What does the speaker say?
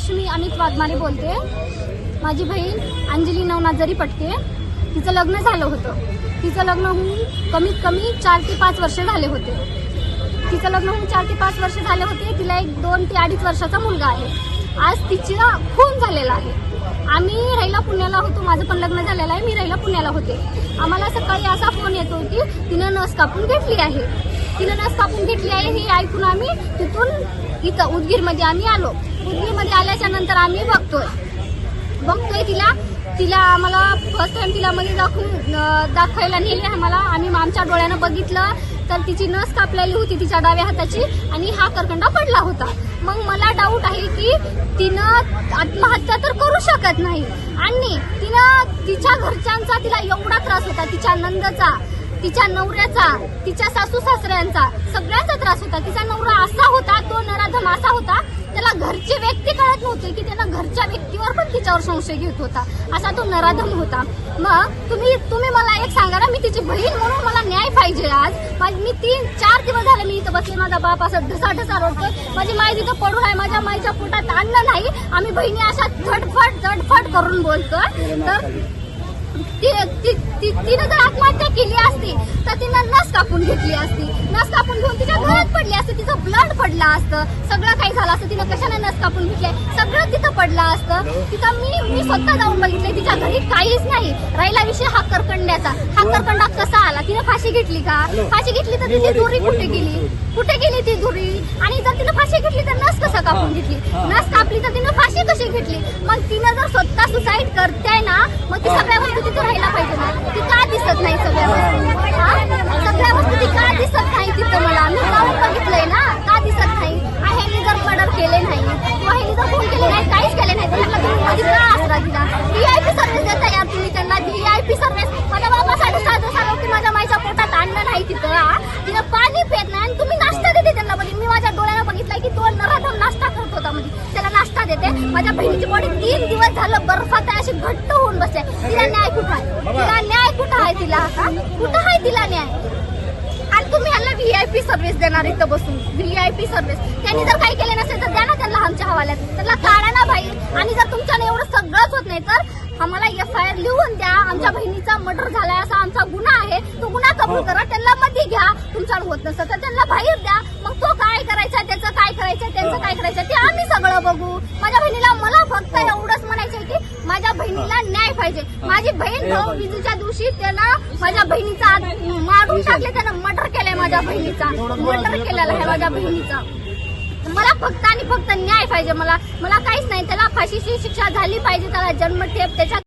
लक्ष्मी अमित वाघमारे बोलते. माझी बहीण अंजली नवनाजरी पटके तिचं लग्न झालं होतं. तिचं लग्न होऊन कमीत कमी चार ते पाच वर्ष झाले होते. तिचं लग्न होऊन चार ते पाच वर्ष झाले होते. तिला एक दोन ते अडीच वर्षाचा मुलगा आहे. आज तिचा खून झालेला आहे. आम्ही राहिला पुण्याला होतो. माझं पण लग्न झालेलं आहे. मी राहिला पुण्याला होते. आम्हाला सकाळी असा फोन येतो की तिनं नस कापून घेतली आहे. तिनं नस कापून घेतली आहे हे ऐकून आम्ही तिथून इथं उदगीरमध्ये आम्ही आलो. उदगीरमध्ये आल्याच्यानंतर आम्ही बघतोय. बघतोय तिला. तिला आम्हाला फर्स्ट टाइम तिला मध्ये दाखवून दाखवायला नेले आम्हाला. आम्ही आमच्या डोळ्यानं बघितलं. तर तिची नस कापलेली होती तिच्या डाव्या हाताची आणि हा करकंडा पडला होता. मग मला डाऊट आहे की तिनं आत्महत्या तर करू शकत नाही. आणि तिनं तिच्या घरच्यांचा तिला एवढा त्रास होता. तिच्या नंदचा तिच्या नवऱ्याचा तिच्या सासू सासऱ्यांचा सगळ्यांचा त्रास होता. तिचा नवरा असा होता तो नराधम असा होता जे व्यक्ती कळत नव्हते की त्यांना घरच्या व्यक्तीवर पण तिच्यावर संशय घेत होता. असा तो नराधम होता. मग तुम्ही तुम्ही मला एक सांगा ना मी तिची बहीण म्हणून मला न्याय पाहिजे आज. मी तीन चार दिवस झाले मी इथं बसले माझा बाप असा ढसा ढसा रडतोय. माझी माय तिथं पडून आहे माझ्या माईच्या पोटात अन्न नाही आम्ही बहिणी अशा झटफट झटफट करून बोलतोय. तर ती- ती- ती- तिनं जर आत्महत्या केली असती तर तिनं नस कापून घेतली असती. नस कापून घेऊन तिच्या घरात पडली असते तिचं ब्लड पडलं असतं. सगळं काही झालं असतं तिनं कशाने नस कापून घेतलंय सगळं तिथं पडलं असतं. तिथं मी मी स्वतः जाऊन बघितलंय तिच्या घरी काहीच नाही. राहिला विषय हा करकंड्याचा. हा करकंडा कसा आला? तिनं फाशी घेतली का? फाशी घेतली तर तिची दोरी कुठे गेली? कुठे गेली ती दोरी? आणि जर तिनं फाशी घेतली तर नस कसं कापून घेतली? नस कापली तर तिनं फाशी कशी घेतली? मग तिनं जर स्वतः सुसाईड करते ना मग ती सगळ्या वस्तू तिथं राहायला पाहिजे ना. ती का दिसत नाही सगळ्या वस्तू? हा? सगळ्या वस्तू ती का दिसत नाही तिथं मला? मी जाऊन बघितलंय ना. का दिसत नाही? ह्याने जर मर्डर केले नाही किंवा ह्याने जर फोन केले नाही काहीच केले नाही तर ह्यांना तुम्ही मध्ये का आसरा दिला पी सर्व्हिस देता यार तुम्ही त्यांना व्ही आय पी सर्व्हिस मला सांगा की माझ्या माईच्या पोटात अन्न नाही तिथं हा? तिनं पाणी पेत नाही आणि तुम्ही नाश्ता देते त्यांना मध्ये मी माझ्या डोळ्यानं बघितलंय की तो नराधम नाश्ता करत होता मध्ये त्याला नाश्ता देते माझ्या बहिणीची बॉडी तीन दिवस झालं बर्फात आहे अशी घट्ट होऊन बसते तिला न्याय कुठं आहे? तिला न्याय कुठं आहे तिला? हा? कुठं आहे तिला न्याय? आणि तुम्ही ह्यांना व्हीआयपी सर्व्हिस देणार इथं बसून. व्हीआयपी सर्व्हिस त्यांनी जर काही केले नसेल तर द्या ना त्यांना आमच्या हवाल्यात. त्यांना काढा ना बाहेर आणि जर तुमच्याने एवढं सगळंच होत नाही तर आम्हाला एफ आय आर लिहून द्या. आमच्या बहिणीचा मर्डर झालाय असा आमचा गुन्हा आहे. तो गुन्हा कबूल करा. त्यांना मध्ये घ्या. तुमच्यावर होत नसतं तर त्यांना बाहेर द्या. मग तो काय करायचा? त्याचं काय करायचं? त्यांचं काय करायचं? ते आम्ही सगळं बघू. माझ्या बहिणीला मला फक्त एवढंच म्हणायचंय की माझ्या बहिणीला न्याय पाहिजे माझी बहीण भाऊबीजेच्या दिवशी त्यानं माझ्या बहिणीचा मारून टाकले त्यानं मर्डर केलंय माझ्या बहिणीचा. मर्डर केलेला आहे माझ्या बहिणीचा. मला फक्त आणि फक्त न्याय पाहिजे मला. मला काहीच नाही. त्याला फाशीची शिक्षा झाली पाहिजे. त्याला जन्मठेप त्याच्या